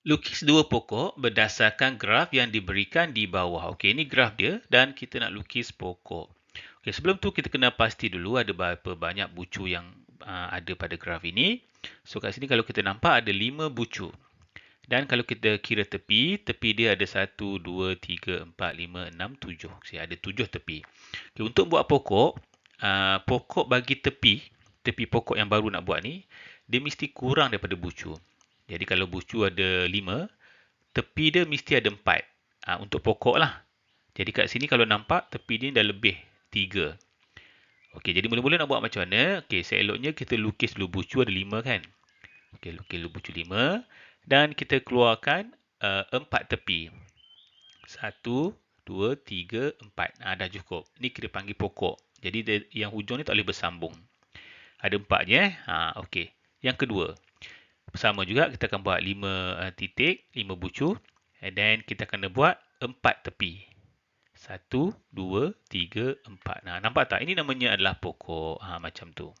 Lukis dua pokok berdasarkan graf yang diberikan di bawah. Okey, ini graf dia dan kita nak lukis pokok. Okey, sebelum tu kita kena pasti dulu ada berapa banyak bucu yang uh, ada pada graf ini. So kat sini kalau kita nampak ada lima bucu. Dan kalau kita kira tepi, tepi dia ada satu, dua, tiga, empat, lima, enam, tujuh. Okay, ada tujuh tepi. Okay, untuk buat pokok, uh, pokok bagi tepi, tepi pokok yang baru nak buat ni, dia mesti kurang daripada bucu. Jadi kalau bucu ada lima, tepi dia mesti ada empat. Ha, untuk pokok lah. Jadi kat sini kalau nampak, tepi dia dah lebih tiga. Okey, jadi mula-mula nak buat macam mana? Okey, seeloknya kita lukis dulu bucu ada lima kan? Okey, lukis dulu bucu lima. Dan kita keluarkan uh, empat tepi. Satu, dua, tiga, empat. Ha, dah cukup. Ini kita panggil pokok. Jadi dia, yang hujung ni tak boleh bersambung. Ada empat je. Eh? Ha, Okey. Yang kedua. Sama juga kita akan buat 5 uh, titik, 5 bucu and then kita akan buat 4 tepi. 1 2 3 4. Nah, nampak tak? Ini namanya adalah pokok. Ha macam tu.